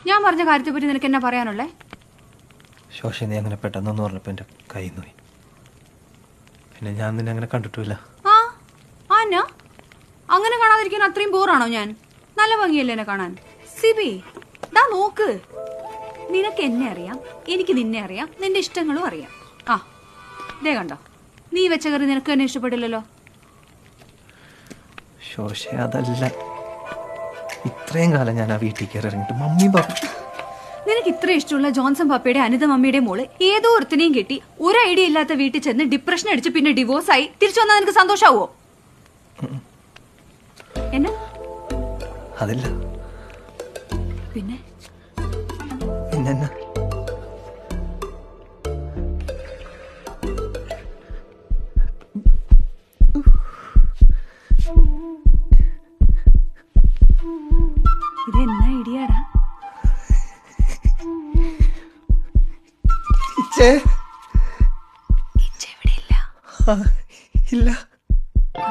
ഞാൻ പറഞ്ഞ കാര്യത്തെ പറ്റി നിനക്ക് എന്നാ പറയാനുള്ളേ? ശോശ നീ അങ്ങനെ പെട്ടെന്നൊന്നും പറഞ്ഞപ്പോ എന്റെ കൈ നോയി പിന്നെ ഞാൻ നിന്നെ അങ്ങനെ കണ്ടിട്ടില്ല ആ ആ എന്നാ അങ്ങനെ കാണാതിരിക്കാൻ അത്രയും ബോറാണോ ഞാൻ? നല്ല ഭംഗിയല്ലേ എന്നെ കാണാൻ? സിബി ദാ നോക്ക്. നിനക്ക് എന്നെ അറിയാം എനിക്ക് നിന്നെ അറിയാം നിന്റെ ഇഷ്ടങ്ങളും അറിയാം. ആ ദേ കണ്ടോ. നീ വെച്ച കറി നിനക്ക് തന്നെ ഇഷ്ടപ്പെടില്ലല്ലോ ശോശ അതല്ല. ഇത്രയും കാലം ഞാൻ ആ വീട്ടിൽ കയറി ഇറങ്ങിട്ട് മമ്മി പാപ്പ നിനക്ക് ഇത്ര ഇഷ്ടമുള്ള ജോൺസൺ പാപ്പയുടെ അനിത മമ്മിയുടെ മോൾ ഏതോ ഒരുത്തിനെയും കെട്ടി ഒരു ഐഡിയ ഇല്ലാത്ത വീട്ടിൽ ചെന്ന് ഡിപ്രഷൻ അടിച്ച് പിന്നെ ഡിവോഴ്സ് ആയി. തിരിച്ചു വന്നാൽ നിനക്ക് സന്തോഷാവോ? എന്നാ? അതില്ല. പിന്നെ? പിന്നെ ഇത് എന്നാ ഐഡിയാടാ? ഇച്ചേ ഇച്ചെവിടെയില്ല ഇവിടെ ഇല്ല. ആ